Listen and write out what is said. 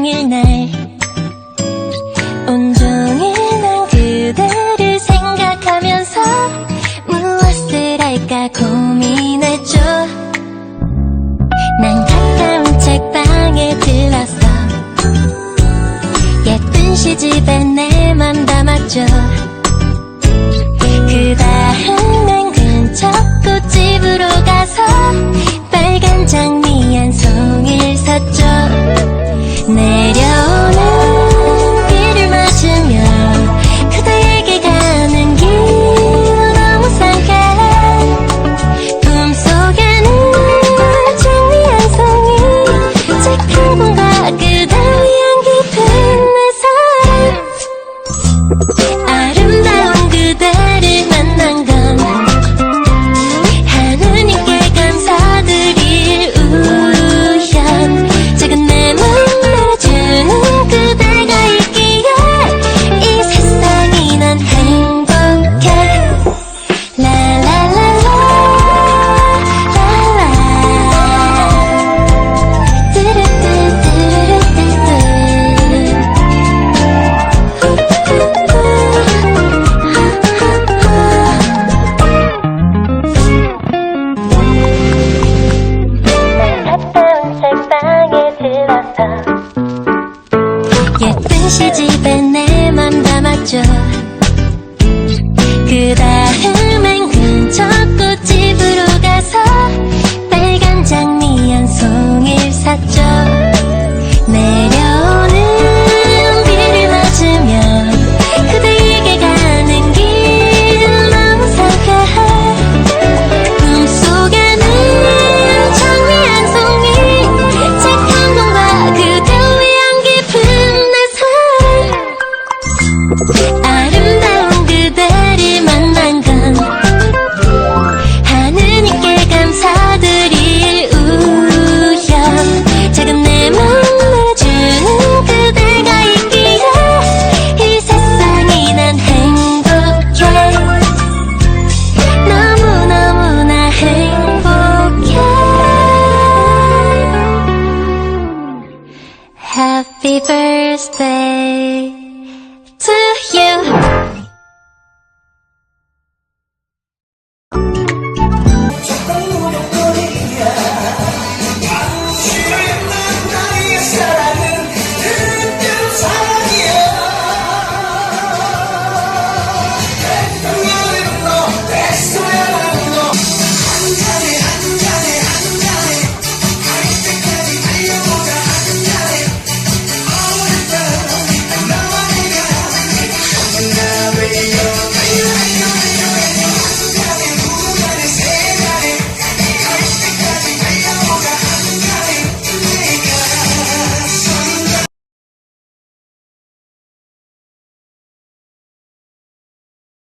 생일 날. 온종일 난 그대를 생각하면서 무엇을 할까 고민했죠. 난 가까운 책방에 들렀어. 예쁜 시집에 내 맘 담았죠. 예쁜 Thursday.